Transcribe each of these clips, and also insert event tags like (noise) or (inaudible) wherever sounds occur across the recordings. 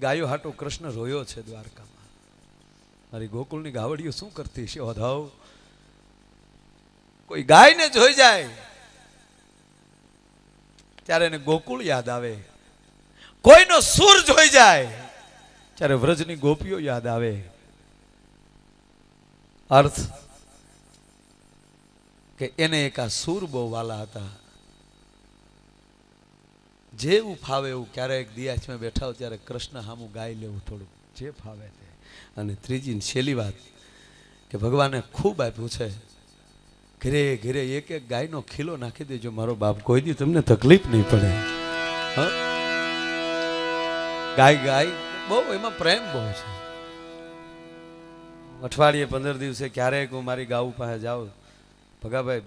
ગાયો હાટો કૃષ્ણ રોયો છે દ્વારકામાં. મારી ગોકુળની ગાવડીઓ શું કરતી છે વધાવ કોઈ ગાયને જોઈ જાય. ત્યારે એને ગોકુળ યાદ આવે. કોઈનો સુર જોઈ જાય. ત્યારે વ્રજની ગોપીઓ યાદ આવે. અર્થ કે એને એક આ સુર બહુ વાલા હતા. જેવું ફાવે એવું ક્યારેક દિયાચમાં બેઠા હો ત્યારે કૃષ્ણ હામું ગાઈ લેવું થોડું જે ફાવે તે. અને ત્રીજી છેલ્લી વાત કે ભગવાને ખૂબ આપ્યું છે. ઘરે ઘરે એક એક ગાયનો ખીલો નાખી દેજો, મારો બાપ. કોઈ દી તમને તકલીફ નહીં પડે? ગાય ગાય, બહુ, એમાં પ્રેમ બહુ છે. અઠવાડિયે પંદર દિવસે ક્યારેક હું મારી ગાઉ પાસે જાઉં. ભગાભાઈ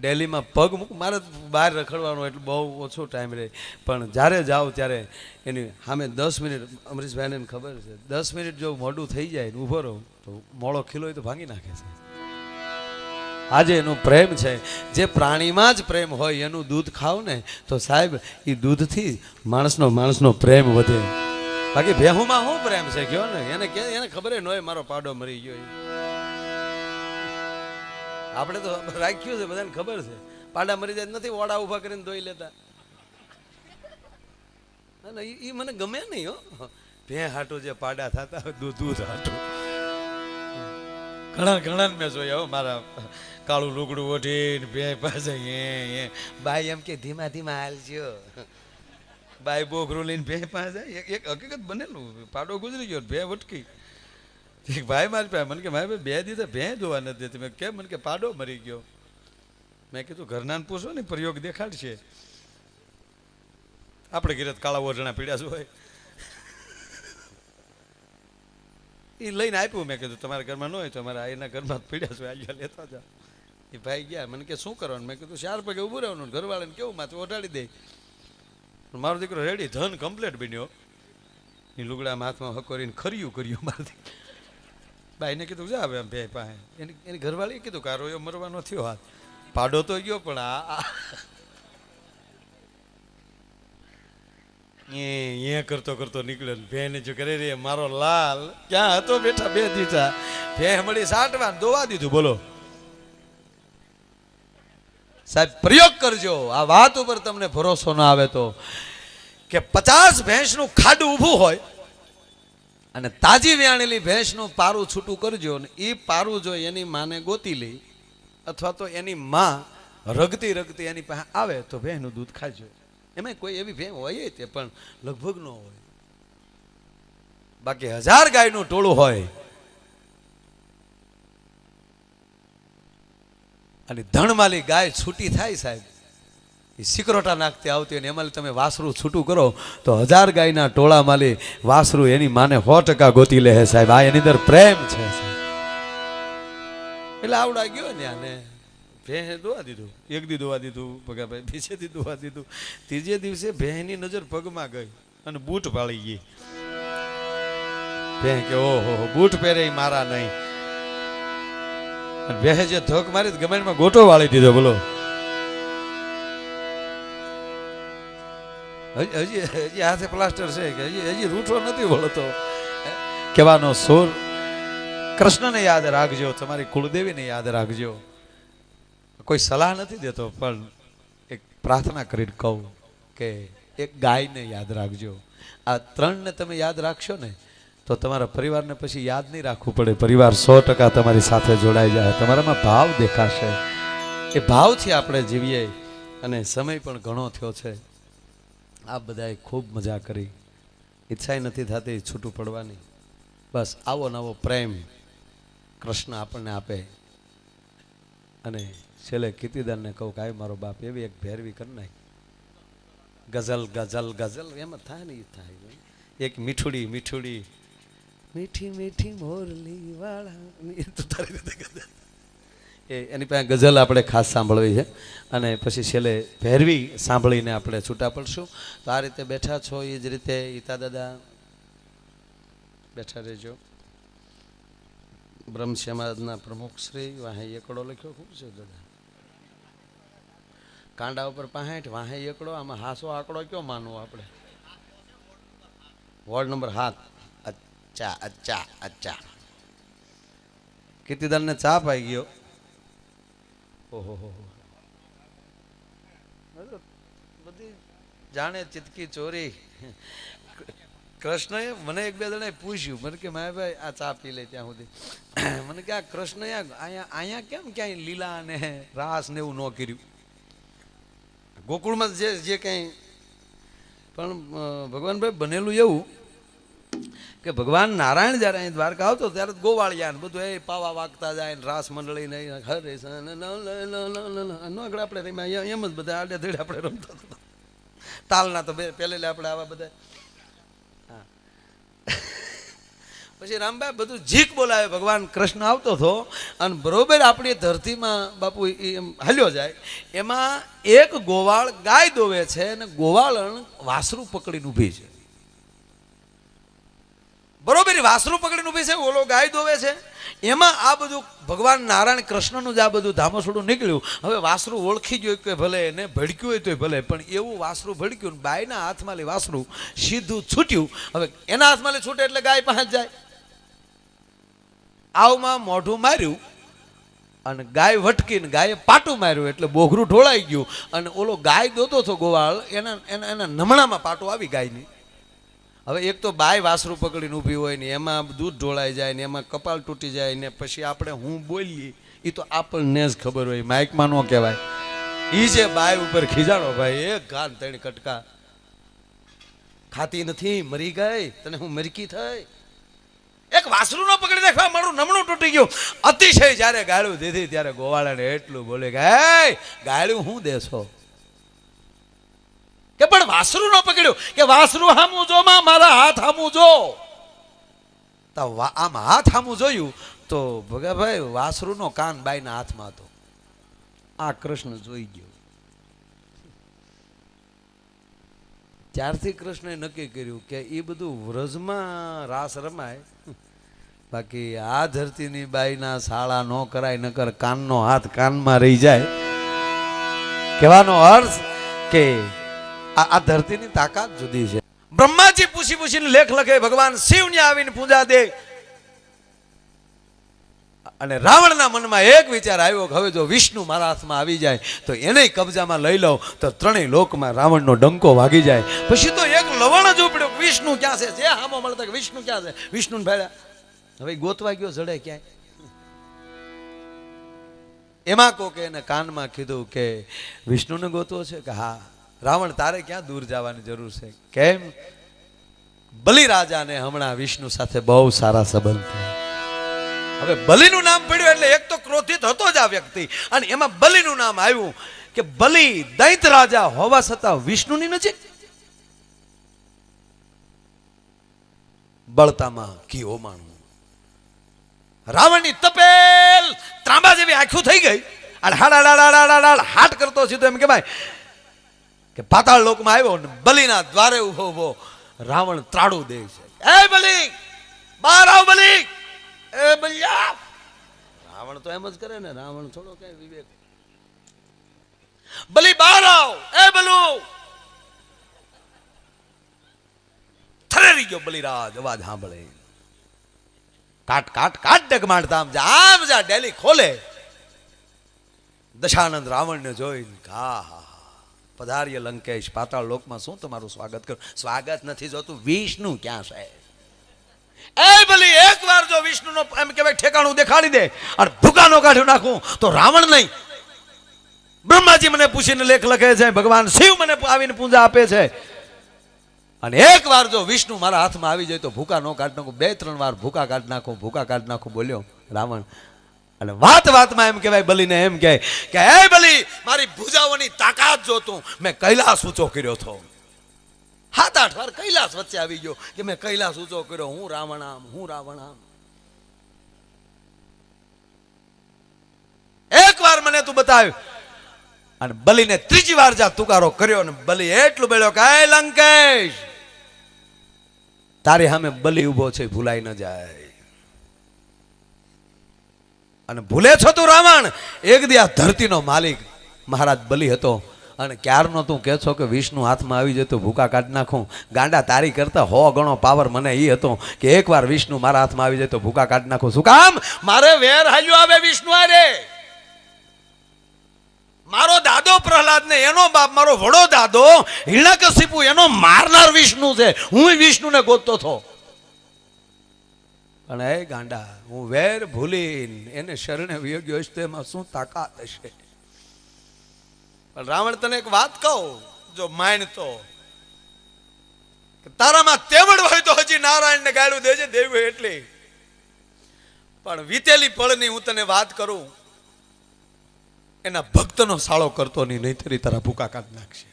ડેલીમાં પગ મૂક. મારે બહાર રખડવાનો એટલે બહુ ઓછો ટાઈમ રહે. પણ જ્યારે જાઉં ત્યારે એની સામે દસ મિનિટ, અમરીશભાઈને ખબર છે, દસ મિનિટ જો મોડું થઈ જાય ઊભો રહું, તો મોડો ખીલો હોય તો ભાંગી નાખે છે. આજે એનો પ્રેમ છે. જે પ્રાણીમાં જ પ્રેમ હોય, એનું દૂધ ખાવ ને, તો સાહેબ એ દૂધથી માણસનો માણસનો પ્રેમ વધે. બાકી ભેહુમાં શું પ્રેમ છે? કયો ને? એને કે, એને ખબર ન હોય, મારો પાડો મરી ગયો. આપણે તો રાખ્યું છે, બધાને ખબર છે. પાડા મરી જાય નથી ઓડા ઊભા કરીને ધોઈ લેતા. ના એ મને ગમે નહીં, હો. ભે હાટું જે પાડા થતા દૂધ દૂધ હાટું. ઘણા ઘણા મેં જોયા મારા કાળું લુગડું ઓઢીને બે પાસે એ બાઈ એમ કે, ધીમા ધીમા હાલજો. બાઈ બોગરું લઈને બે પાસે, એક હકીકત બનેલું. પાડો ગુજરી ગયો બે વટકી (laughs) ભાઈ મારી પાસે મને કે, મારી ભાઈ બે દીધા ભે જોવા નથી દેતી. મેં કેમ? મને કે, પાડો મરી ગયો. મેં કીધું, ઘરનાને પૂછો ને, પ્રયોગ દેખાડશે. આપણે ઘરે કાળા ઓઢણા પીડ્યા હોય. એ લઈને આપ્યું, મેં કીધું, તમારા ઘરમાં ન હોય તો અમારા એના ઘરમાં પીડ્યા છું આજે લેતા જાઓ. એ ભાઈ ગયા, મને કે, શું કરવાનું? મેં કીધું, ચાર પગે ઊભું રહેવાનું, ઘરવાળાને કેવું, માથે ઓઢાડી દે. મારો દીકરો રેડી ધન કમ્પ્લેટ બન્યો. એ લુગડા હાથમાં હકોરીને ખર્યું કર્યું મારા દીકરા બાઈને કીધું, જા હવે આમ બે પાસે. એની એની ઘરવાળીએ કીધું કારો એ મરવાનો થયો હાથ. પાડો તો ગયો, પણ આ એ એ કરતો કરતો નીકળ્યો ભેને જો કરે રે, મારો લાલ, ક્યાં હતો બેઠા બે દીધા. ભે મળી સાટવા દોવા દીધું, બોલો. સાહેબ, પ્રયોગ કરજો. આ વાત ઉપર તમને ભરોસો ના આવે તો. કે પચાસ ભેંસનું ખાડું ઊભું હોય અને તાજી વ્યાણેલી ભેંસનું પારું છૂટું કરજો ને એ પારું જો એની માને ગોતી લે, અથવા તો એની માં રગતી રગતી એની પાસે આવે તો ભેંનું દૂધ ખાજો. એમાં કોઈ એવી ભેં હોય તે પણ લગભગ ન હોય. બાકી હજાર ગાયનું ટોળું હોય. અને ધણમાલી ગાય છૂટી થાય સાહેબ. એ સિકરોટા નાખતી આવતી અને એમાં તમે વાસરું છૂટું કરો, તો હજાર ગાયના ટોળા માલી વાસરું એની માને સો ટકા ગોતી લે સાહેબ. આ એની અંદર પ્રેમ છે એટલે આવડા ગયો ને આને. ભેંસે દોવા દીધું. એક દી દોવા દીધું પગાભાઈ બીજે દી દોવા દીધું. ત્રીજે દિવસે ભેંની નજર પગમાં ગઈ અને બૂટ પાળી ગઈ. ભેં કે, ઓહો બૂટ પહેરે મારા નહીં. ભેંસે જે ધોક મારી ગમેન્ટમાં ગોટો વાળી દીધો, બોલો. હજી હજી હજી હાથે પ્લાસ્ટર છે કે હજી હજી રૂઠો નથી વળતો કહેવાનો સોર, કૃષ્ણને યાદ રાખજો, તમારી કુળદેવીને યાદ રાખજો. કોઈ સલાહ નથી દેતો, પણ એક પ્રાર્થના કરીને કહું કે એક ગાયને યાદ રાખજો. આ ત્રણને તમે યાદ રાખશો ને, તો તમારા પરિવારને પછી યાદ નહીં રાખવું પડે. પરિવાર સો ટકા તમારી સાથે જોડાઈ જાય. તમારામાં ભાવ દેખાશે. એ ભાવથી આપણે જીવીએ અને સમય પણ ઘણો થયો છે. આ બધાએ ખૂબ મજા કરી. ઈચ્છાય નથી થતી છૂટું પડવાની. બસ આવો નવો પ્રેમ કૃષ્ણ આપણને આપે. અને છેલ્લે કીર્તિદાનને કહું કે મારો બાપ, એવી એક ભેરવી કરી નાખી. ગઝલ ગઝલ ગઝલ, એમ થાય ને એ થાય. એક મીઠુડી મીઠુડી. મીઠી મીઠી મોરલી વાળા એ તો તારી રીતે ગઝલ. એ એની પાસે ગઝલ આપણે ખાસ સાંભળવી છે. અને પછી છેલ્લે ભેરવી સાંભળીને આપણે છૂટા પડશું. તો આ રીતે બેઠા છો, એ જ રીતે ઈતા દાદા બેઠા રહેજો. બ્રહ્મ સમાજના પ્રમુખ શ્રી વાહે એકડો લખ્યો. ખૂબ છે દાદા? કાંડા ઉપર પાસઠ વાહે એકડો, આમાં હાસો આંકડો કયો માનવો આપણે? વોર્ડ નંબર હાથ અચ્છા અચ્છા અચ્છા. કીર્તિદાનને ચા પાઈ ગયો. ઓહો. બધી જાણે ચિતકી ચોરી. કૃષ્ણએ મને એક બે જણાએ પૂછ્યું. મને કે મારે ભાઈ, આ ચા પી લે ત્યાં સુધી. મને કે, આ કૃષ્ણએ અહીંયા અહીંયા કેમ ક્યાંય લીલા અને રાસ ને એવું ન કર્યું? ગોકુળમાં જે જે કંઈ પણ ભગવાનભાઈ બનેલું એવું કે ભગવાન નારાયણ જ્યારે અહીં દ્વારકા આવતો ત્યારે ગોવાળિયા ને બધું, એ પાવા વાગતા જાય ને રાસ મંડળી ને હરે આગળ આપણે રમ્યા એમ જ બધા આડે ધીડે આપણે રમતા હતા. તાલના તો પહેલે આપણે આવા બધા. પછી રામભાઈ બધું જીક બોલાવે, ભગવાન કૃષ્ણ આવતો હતો અને બરોબર આપણી ધરતીમાં બાપુ એમ હાલ્યો જાય. એમાં એક ગોવાળ ગાય દોવે છે અને ગોવાળણ વાસરું પકડીને ઊભી છે. બરોબર વાસરું પકડીને ઊભી છે, ઓલો ગાય દોવે છે. એમાં આ બધું ભગવાન નારાયણ કૃષ્ણનું જ આ બધું ધામસોડું નીકળ્યું. હવે વાસરું ઓળખી ગયું કે ભલે એને ભડક્યું હોય તોય ભલે, પણ એવું વાસરું ભડક્યું બાયના હાથમાં લે વાસરું સીધું છૂટ્યું. હવે એના હાથમાં લે છૂટે એટલે ગાય પાંચ જાય. આવમાં મોઢું માર્યું અને ગાય વટકીને ગાયે પાટું માર્યું એટલે બોઘરું ઢોળાઈ ગયું. અને ઓલો ગાય દોતો હતો ગોવાળ, એના એના એના નમણામાં પાટું આવી ગાયની. હવે એક તો બાય વાસરું પકડીને ઊભી હોય ને એમાં દૂધ ઢોળાઈ જાય ને એમાં કપાળ તૂટી જાય ને પછી આપણે હું બોલીએ એ તો આપણને જ ખબર હોય, માઇકમાં ન કહેવાય. એ જે બાય ઉપર ખીજાણો ભાઈ એક ગાન ત્રણ કટકા. ખાતી નથી, મરી ગઈ, તને હું મરકી થઈ. એક વાસરું ન પકડી દેખવા મારું નમણું તૂટી ગયું. અતિશય જ્યારે ગાળું દીધી, ત્યારે ગોવાળાને એટલું બોલે કે ગાળ્યું ગાળું હું દેશો? કે પણ વાસરું ન પકડ્યું. કે વાસરું હામું જો માં, મારા હાથ હામું જો. આમ હાથ હામું જોયું તો ભગાભાઈ વાસરુનો કાન બાઈના હાથમાં હતો. આ કૃષ્ણ જોઈ ગયો. ત્યારથી કૃષ્ણએ નક્કી કર્યું કે એ બધું વ્રજમાં રાસ રમાય. બાકી આ ધરતીની બાઈના શાળા ન કરાય, નકર કાનનો હાથ કાનમાં રહી જાય. કહેવાનો અર્થ કે આ ધરતીની તાકાત જુદી છે. બ્રહ્માજી પૂછી પૂછીને લેખ લખે, ભગવાન શિવને આવીને પૂજા દે. અને રાવણના મનમાં એક વિચાર આવ્યો કે હવે જો વિષ્ણુ મારા હાથમાં આવી જાય, તો એને કબજામાં લઈ લઉં, તો ત્રણેય લોકમાં રાવણનો ડંકો વાગી જાય. પછી તો એક લવણ જ ઉપડ્યો વિષ્ણુ ક્યાં છે? જે હામો મળતા કે વિષ્ણુ ક્યાં છે? વિષ્ણુ ભેળ્યા હવે ગોતવા ગયો, જડે ક્યાંય. એમાં કોકે એને કાનમાં કીધું કે વિષ્ણુને ગોતવો છે કે હા રાવણ, તારે ક્યાં દૂર જવાની જરૂર છે? કેમ? બલિરાજાને હમણાં વિષ્ણુ સાથે બહુ સારા સંબંધ હવે બલિનું નામ પડ્યું એટલે એક તો ક્રોધિત હતો જ આ વ્યક્તિ. અને એમાં બલિનું નામ આવ્યું કે બલિ દૈત રાજા હોવા છતાં વિષ્ણુની નજીક. બળતામાં ઘી ઓમાણું. રાવણની તપેલ ત્રાંબા જેવી આંખું થઈ ગઈ. અને હાડાડાડાડાડાડ હાટ કરતો સીધો એમ કહેવાય કે પાતાળ લોકમાં આવ્યો ને બલિના દ્વારે ઊભો ઊભો રાવણ ત્રાડું દે છે. એ બલી બહાર આવ બલી એ બલિયા! રાવણ તો એમ જ કરે ને, રાવણ થોડો કઈ વિવેક. બલી બહાર આવ! એ બલુ! થરેરી ગયો બલિરાજ, અવાજ સાંભળે. કાટ કાટ કાટ ડગમાડતા આમ જા જા, ડેલી ખોલે. દશાનંદ રાવણને જોઈને, હા હા પધાર્ય લંકેશ, પાતાળ લોકમાં શું તમારું સ્વાગત કરું? સ્વાગત નથી જોતું. વિષ્ણુ ક્યાં છે? એ ભલી એક વાર જો વિષ્ણુનો એમ કહેવાય ઠેકાણું દેખાડી દે અને ભૂકાનો કાઢી નાખું, તો રાવણ નહીં. બ્રહ્માજી મને પૂછીને લેખ લખે છે, ભગવાન શિવ મને આવીને પૂજા આપે છે. અને એક વાર જો વિષ્ણુ મારા હાથમાં આવી જાય તો ભૂકા નો કાઢી નાખું, બે ત્રણ વાર ભૂકા કાઢી નાખું, ભૂકા કાઢ નાખું, બોલ્યો, રાવણ અને વાત વાતમાં એમ કહેવાય, બલીને એમ કહે કે, હે બલી, મારી ભૂજાઓની તાકાત જોતું મેં કૈલાસ ઊંચો કર્યો હતો. હાથ આઠ વાર કૈલાસ વચ્ચે આવી ગયો કે મેં કૈલાસ ઊંચો કર્યો. હું રાવણ હું રાવણ એક વાર મને તું બતાવ્યું. અને બલીને ત્રીજી વાર જા તુકારો કર્યો ને બલી એટલું બેળ્યો કે, હે લંકેશ, તારી સામે બલી ઊભો છે, ભૂલાઈ ન જાય. અને ભૂલે છો તું રાવણ એક દી આ ધરતીનો માલિક મહારાજ બલી હતો અને ક્યારનો તું કહે છો કે વિષ્ણુ હાથમાં આવી જતો ભૂકા કાઢી નાખું? ગાંડા તારી કરતા હો ગણો પાવર મને એ હતો કે એકવાર વિષ્ણુ મારા હાથમાં આવી જાય તો ભૂકા કાઢી નાખું શું કામ? મારે વેર હાલ્યો આવે વિષ્ણુ આરે. મારો દાદો પ્રહલાદ ને એનો બાપ મારો વડો દાદો હિરણ્યકશિપુ એનો મારનાર વિષ્ણુ છે. હું વિષ્ણુને ગોતતો હતો પણ એ ગાંડા, હું વેર ભૂલીને એને શરણે વિયોગ્યો હશે તો એમાં શું તાકાત હશે? પણ રાવણ તને એક વાત કહું, જો માનતો તારામાં તેવડ હોય તો હજી નારાયણને ગાળું દેજે, દેવું એટલે. પણ વીતેલી પળની હું તને વાત કરું, એના ભક્તનો સાળો કરતો નહીં નહીતરી તારા ભૂકા કાઢ નાખશે.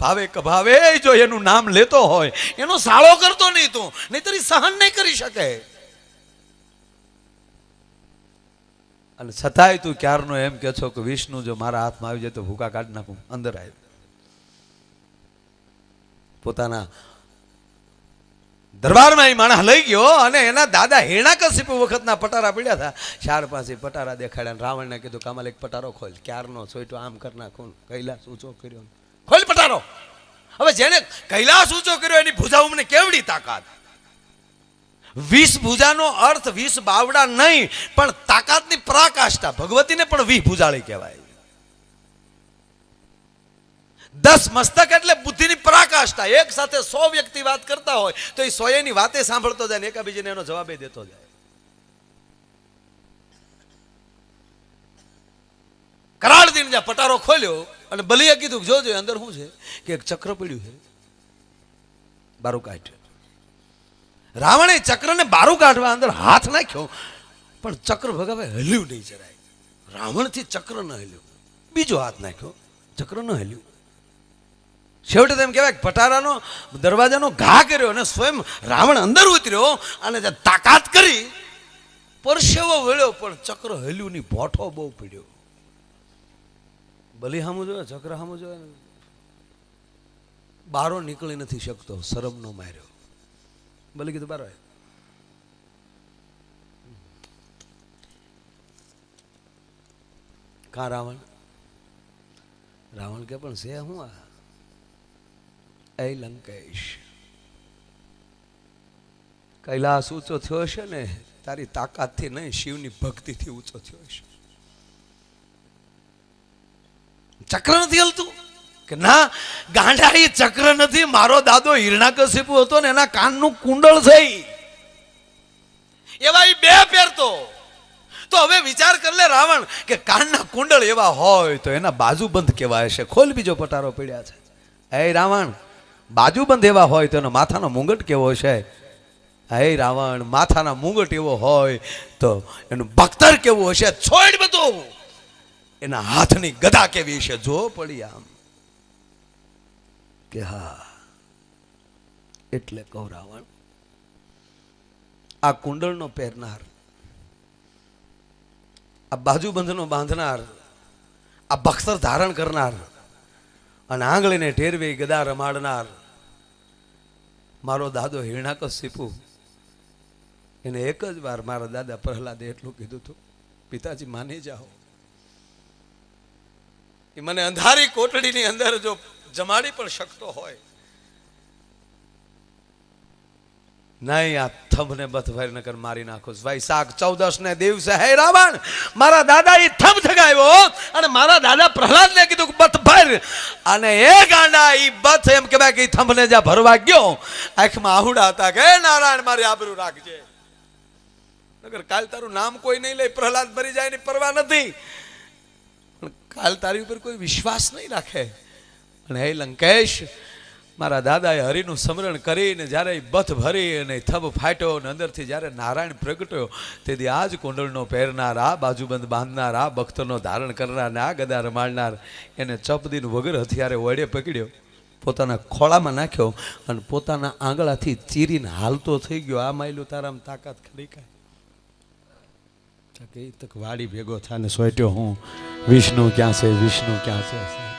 ભાવે ક ભાવે, જો એનું નામ લેતો હોય, એનો સાળો કરતો નહીં તું નહીતરી સહન નહીં કરી શકે. અને છતાંય તું ક્યારનો એમ કે છો કે વિષ્ણુ જો મારા હાથમાં આવી જાય તો ભૂકા કાઢી નાખું, અંદર આવ્યો પોતાના દરબારમાં એ માણસ લઈ ગયો અને એના દાદા હિરણાકશિપુ વખતના પટારા પડ્યા હતા. ચાર પાસે પટારા દેખાડ્યા રાવણને કીધું કમાલ એક પટારો ખોલ, ક્યારનો સોયટો આમ કરી નાખું કૈલાસ ઊંચો કર્યો. ખોલ પટારો. હવે જેને કૈલાસ ઊંચો કર્યો એની ભૂજા મને કેવડી તાકાત. વીસ ભૂજાનો અર્થ વીસ બાવડા નહીં, પણ તાકાતની પરાકાષ્ઠા. ભગવતીને પણ વી ભૂજાળી કહેવાય. દસ મસ્તક એટલે બુદ્ધિની પરાકાષ્ઠા. એક સાથે સો વ્યક્તિ વાત કરતા હોય, તો એ સો એની વાતે સાંભળતો જાય ને એકાબીજીને એનો જવાબ દેતો જાય. કરાળ દિન જ્યાં પટારો ખોલ્યો, અને બલિયા કીધું જોજો અંદર શું છે? કે એક ચક્ર પડ્યું છે. બારું કાઢ્યું. રાવણે ચક્રને બારું કાઢવા અંદર હાથ નાખ્યો. પણ ચક્ર ભગાવે હલ્યું નહીં જરાય. રાવણથી ચક્ર ન હલ્યું. બીજો હાથ નાખ્યો. ચક્ર ન હલ્યું. છેવટે તેમ કહેવાય પટારાનો દરવાજાનો ઘા કર્યો અને સ્વયં રાવણ અંદર ઉતર્યો અને તાકાત કરી પરસેવો વળ્યો, પણ ચક્ર હલ્યું ની ભોઠો બહુ પીડ્યો. બલી હામું જોયો ચક્ર હામું જોયો? બારો નીકળી નથી શકતો, શરમનો માર્યો. ભલે કીધું બાર કા રાવણ? રાવણ કે પણ છે હું આ? એ લંકેશ. કૈલાસ ઊંચો થયો છે ને, તારી તાકાતથી નહીં, શિવની ભક્તિથી ઊંચો થયો છે. ચક્ર નથી હલતું કે ના એ ચક્ર નથી, મારો દાદો હિરણાકશિપુ હતો ને એના કાનનું કુંડળ થઈ. એવા એ બે પહેરતો. તો હવે વિચાર કરલે રાવણ, કે કાનના કુંડળ એવા હોય તો એના બાજુબંધ કેવા હશે ખોલ બીજો પટારો પડ્યા છે. હે રાવણ, બાજુબંધ એવા હોય તો એનો માથાનો મુંગટ કેવો છે? હે રાવણ, માથાના મુંગટ એવો હોય તો એનું ભક્તર કેવું હશે? છોડ બધું. એના હાથની ગદા કેવી છે? જો પડી આમ. કે હા, એટલે કહું આ કુંડળનો પહેરનાર, આ બાજુબંધનો બાંધનાર, આ બક્ષર ધારણ કરનાર અને આંગળીને ઠેરવે ગદા રમાડનાર, મારો દાદો હિરણાકશિપુ એને એક જ વાર મારા દાદા પ્રહલાદે એટલું કીધું હતું, પિતાજી, માની જાઓ. એ મને અંધારી કોટડીની અંદર જો જમાડી પણ શકતો હોય. નહીં, આ થંભને બથભાઈ નગર મારી નાખો. ભાઈ શાક ચૌદસ ને દિવસે હે રાવણ, મારા દાદા એ થંભ થગાવ્યો અને મારા દાદા પ્રહલાદ ને કીધું બથભાઈ અને એ ગાંડા એ બથ એમ કહેવાય કે થંભને જ્યાં ભરવા ગયો, આંખમાં આહુડા હતા કે નારાયણ, મારી આબરૂ રાખજે. નગર કાલ તારું નામ કોઈ નહીં લે, પ્રહલાદ ભરી જાય ની પરવા નથી. પણ કાલ તારી ઉપર કોઈ વિશ્વાસ નહીં રાખે. અને હે લંકેશ, મારા દાદાએ હરિનું સ્મરણ કરીને જ્યારે બથ ભરી અને થબ ફાટ્યો અને અંદરથી જ્યારે નારાયણ પ્રગટ્યો, તેથી આ જ કુંડળનો પહેરનાર, આ બાજુબંધ બાંધનાર, આ ભક્તનો ધારણ કરનાર આ ગદા રમાડનાર એને ચપદીન વગર હથિયારે વડે પકડ્યો. પોતાના ખોળામાં નાખ્યો અને પોતાના આંગળાથી ચીરીને હાલતો થઈ ગયો. આ માયલું તારામ તાકાત ખરી કાંઈ? તક વાડી ભેગો થાને સોટ્યો હું. વિષ્ણુ ક્યાં છે, વિષ્ણુ ક્યાં છે?